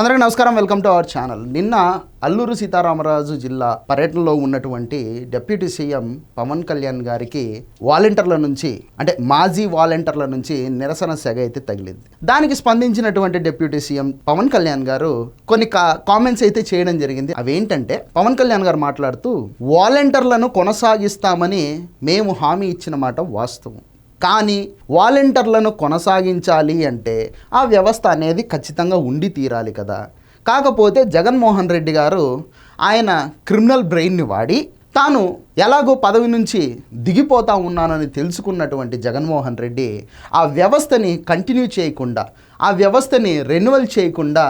అందరికీ నమస్కారం welcome to our channel. నిన్న అల్లూరు సీతారామరాజు జిల్లా పర్యటనలో ఉన్నటువంటి డిప్యూటీ సీఎం పవన్ కళ్యాణ్ గారికి వాలంటీర్ల నుంచి అంటే మాజీ వాలంటీర్ల నుంచి నిరసన సెగ అయితే తగిలింది. దానికి స్పందించినటువంటి డిప్యూటీ సీఎం పవన్ కళ్యాణ్ గారు కొన్ని కామెంట్స్ అయితే చేయడం జరిగింది. అవేంటంటే పవన్ కళ్యాణ్ గారు మాట్లాడుతూ వాలంటీర్లను కొనసాగిస్తామని మేము హామీ ఇచ్చిన మాట వాస్తవం. కానీ వాలంటీర్లను కొనసాగించాలి అంటే ఆ వ్యవస్థ అనేది ఖచ్చితంగా ఉండి తీరాలి కదా. కాకపోతే జగన్మోహన్ రెడ్డి గారు ఆయన క్రిమినల్ బ్రెయిన్ని వాడి తాను ఎలాగో పదవి నుంచి దిగిపోతా ఉన్నానని తెలుసుకున్నటువంటి జగన్మోహన్ రెడ్డి ఆ వ్యవస్థని కంటిన్యూ చేయకుండా ఆ వ్యవస్థని రెన్యువల్ చేయకుండా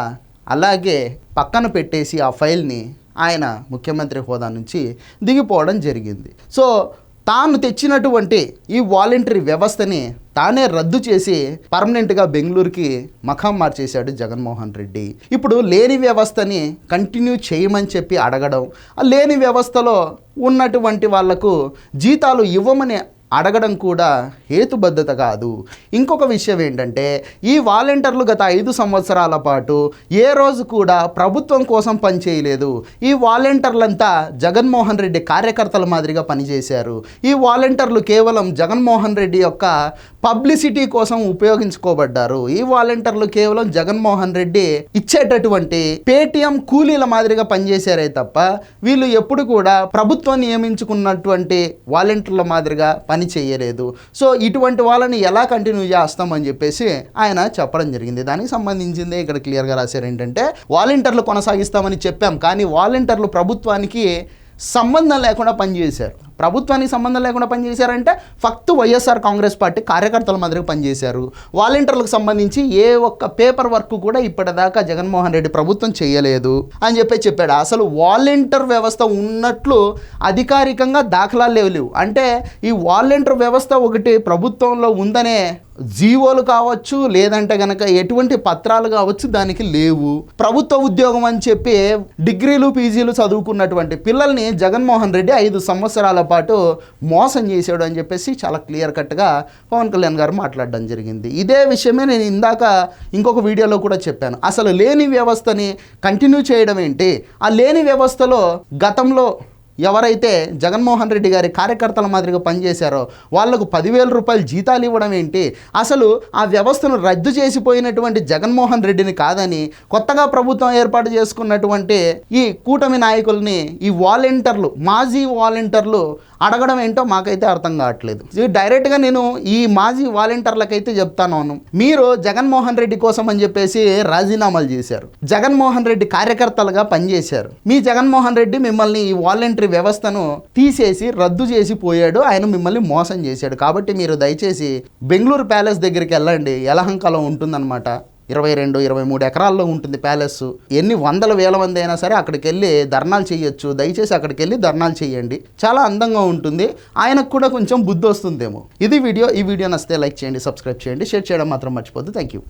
అలాగే పక్కన పెట్టేసి ఆ ఫైల్ని ఆయన ముఖ్యమంత్రి హోదా నుంచి దిగిపోవడం జరిగింది. సో తాను తెచ్చినటువంటి ఈ వాలంటరీ వ్యవస్థని తానే రద్దు చేసి పర్మనెంట్గా బెంగళూరుకి మఖం మార్చేశాడు జగన్మోహన్ రెడ్డి. ఇప్పుడు లేని వ్యవస్థని కంటిన్యూ చేయమని చెప్పి అడగడం లేని వ్యవస్థలో ఉన్నటువంటి వాళ్ళకు జీతాలు ఇవ్వమని అడగడం కూడా హేతుబద్ధత కాదు. ఇంకొక విషయం ఏంటంటే ఈ వాలంటీర్లు గత ఐదు సంవత్సరాల పాటు ఏ రోజు కూడా ప్రభుత్వం కోసం పనిచేయలేదు ఈ వాలంటీర్లంతా జగన్మోహన్ రెడ్డి కార్యకర్తల మాదిరిగా పనిచేశారు. ఈ వాలంటీర్లు కేవలం జగన్మోహన్ రెడ్డి యొక్క పబ్లిసిటీ కోసం ఉపయోగించుకోబడ్డారు. ఈ వాలంటీర్లు కేవలం జగన్మోహన్ రెడ్డి ఇచ్చేటటువంటి పేటిఎం కూలీల మాదిరిగా పనిచేశారే తప్ప వీళ్ళు ఎప్పుడు కూడా ప్రభుత్వం నియమించుకున్నటువంటి వాలంటీర్ల మాదిరిగా పని చేయలేదు. సో ఇటువంటి వాళ్ళని ఎలా కంటిన్యూ చేస్తామని చెప్పేసి ఆయన చెప్పడం జరిగింది. దానికి సంబంధించిందే ఇక్కడ క్లియర్గా రాశారు ఏంటంటే వాలంటీర్లు కొనసాగిస్తామని చెప్పాం. కానీ వాలంటీర్లు ప్రభుత్వానికి సంబంధం లేకుండా పనిచేశారు. ప్రభుత్వానికి సంబంధం లేకుండా పనిచేశారంటే ఫక్త్ వైఎస్ఆర్ కాంగ్రెస్ పార్టీ కార్యకర్తల మాదిరిగా పనిచేశారు. వాలంటీర్లకు సంబంధించి ఏ ఒక్క పేపర్ వర్క్ కూడా ఇప్పటిదాకా జగన్మోహన్ రెడ్డి ప్రభుత్వం చేయలేదు అని చెప్పి చెప్పాడు. అసలు వాలంటీర్ వ్యవస్థ ఉన్నట్లు అధికారికంగా దాఖలాలు లేవు. అంటే ఈ వాలంటీర్ వ్యవస్థ ఒకటి ప్రభుత్వంలో ఉందనే జీవోలు కావచ్చు లేదంటే గనక ఎటువంటి పత్రాలు కావచ్చు దానికి లేవు. ప్రభుత్వ ఉద్యోగం అని చెప్పి డిగ్రీలు పీజీలు చదువుకున్నటువంటి పిల్లల్ని జగన్మోహన్ రెడ్డి ఐదు సంవత్సరాల పాటు మోసం చేశాడు అని చెప్పేసి చాలా క్లియర్ కట్గా పవన్ కళ్యాణ్ గారు మాట్లాడడం జరిగింది. ఇదే విషయమే నేను ఇందాక ఇంకొక వీడియోలో కూడా చెప్పాను. అసలు లేని వ్యవస్థని కంటిన్యూ చేయడం ఏంటి? ఆ లేని వ్యవస్థలో గతంలో ఎవరైతే జగన్మోహన్ రెడ్డి గారి కార్యకర్తల మాదిరిగా పనిచేశారో వాళ్ళకు పదివేల రూపాయలు జీతాలు ఇవ్వడం ఏంటి? అసలు ఆ వ్యవస్థను రద్దు చేసిపోయినటువంటి జగన్మోహన్ రెడ్డిని కాదని కొత్తగా ప్రభుత్వం ఏర్పాటు చేసుకున్నటువంటి ఈ కూటమి నాయకుల్ని ఈ వాలంటీర్లు మాజీ వాలంటీర్లు అడగడం ఏంటో మాకైతే అర్థం కావట్లేదు. ఇది డైరెక్ట్గా నేను ఈ మాజీ వాలంటీర్లకైతే చెప్తాను మీరు జగన్మోహన్ రెడ్డి కోసం అని చెప్పేసి రాజీనామాలు చేశారు. జగన్మోహన్ రెడ్డి కార్యకర్తలుగా పనిచేశారు. మీ జగన్మోహన్ రెడ్డి మిమ్మల్ని ఈ వాలంటరీ వ్యవస్థను తీసేసి రద్దు చేసి పోయాడు. ఆయన మిమ్మల్ని మోసం చేశాడు. కాబట్టి మీరు దయచేసి బెంగళూరు ప్యాలెస్ దగ్గరికి వెళ్ళండి. యలహంకలో ఉంటుందన్నమాట. ఇరవై రెండు ఇరవై మూడు ఎకరాల్లో ఉంటుంది ప్యాలెస్. ఎన్ని వందల వేల మంది అయినా సరే అక్కడికి వెళ్ళి ధర్నాలు చేయొచ్చు. దయచేసి అక్కడికి వెళ్ళి ధర్నాలు చేయండి. చాలా అందంగా ఉంటుంది. ఆయనకు కూడా కొంచెం బుద్ధి వస్తుందేమో. ఇది వీడియో. ఈ వీడియో నచ్చితే లైక్ చేయండి సబ్స్క్రైబ్ చేయండి. షేర్ చేయడం మాత్రం మర్చిపోద్దు థ్యాంక్ యూ